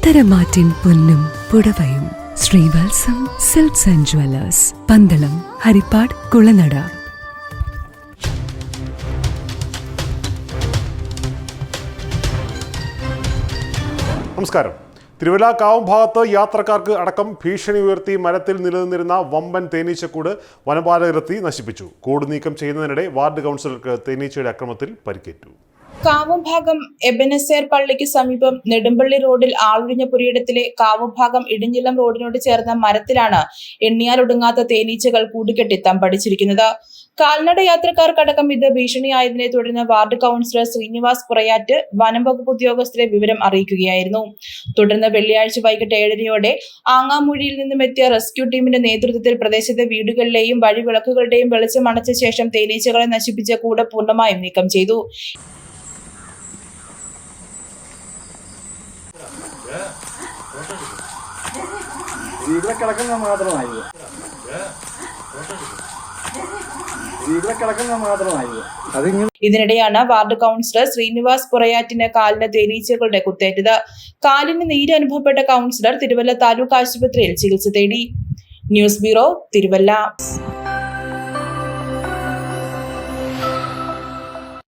പത്തരമാറ്റിൻ പൊന്നും പുടവയും. Sreevalsam silks and jewellers Pandalam Harippad Kulanada. നമസ്കാരം. തിരുവല്ല കാവും ഭാഗത്ത് യാത്രക്കാർക്ക് അടക്കം ഭീഷണി ഉയർത്തി മരത്തിൽ നിലനിന്നിരുന്ന വമ്പൻ തേനീച്ചക്കൂട് വനപാലകരെത്തി നശിപ്പിച്ചു. കൂട് നീക്കം ചെയ്യുന്നതിനിടെ വാർഡ് കൗൺസിലർക്ക് തേനീച്ചയുടെ അക്രമത്തിൽ പരിക്കേറ്റു. കാവുംഭാഗം എബനസേർ പള്ളിക്ക് സമീപം നെടുമ്പള്ളി റോഡിൽ ആളൊഴിഞ്ഞ പുരയിടത്തിലെ കാവുംഭാഗം ഇടിഞ്ഞിലം റോഡിനോട് ചേർന്ന മരത്തിലാണ് എണ്ണിയാലൊടുങ്ങാത്ത തേനീച്ചകൾ കൂടുകെട്ടി തമ്പടിച്ചിരിക്കുന്നത്. കാൽനട യാത്രക്കാർക്കടക്കം ഇത് ഭീഷണിയായതിനെ തുടർന്ന് വാർഡ് കൗൺസിലർ ശ്രീനിവാസ് പുറയാറ്റ് വനം വകുപ്പ് ഉദ്യോഗസ്ഥരെ വിവരം അറിയിക്കുകയായിരുന്നു. തുടർന്ന് വെള്ളിയാഴ്ച വൈകിട്ട് ഏഴരയോടെ ആങ്ങാമൂഴിയിൽ നിന്നും എത്തിയ റെസ്ക്യൂ ടീമിന്റെ നേതൃത്വത്തിൽ പ്രദേശത്തെ വീടുകളിലെയും വഴിവിളക്കുകളുടെയും വെളിച്ചം അണച്ച ശേഷം തേനീച്ചകളെ നശിപ്പിച്ച കൂടെ പൂർണമായും നീക്കം ചെയ്തു. ഇവിടെ കിടക്കുന്ന മാത്രമായി. ഇവിടെ കിടക്കുന്ന ഇതിനിടെയാണ് വാർഡ് കൗൺസിലർ ശ്രീനിവാസ് പുറയാറ്റിന് കാലിന് തേനീച്ചകളുടെ കുത്തേറ്റത്. കാലിന് നീര് അനുഭവപ്പെട്ട കൗൺസിലർ തിരുവല്ല താലൂക്ക് ആശുപത്രിയിൽ ചികിത്സ തേടി. News bureau Thiruvalla.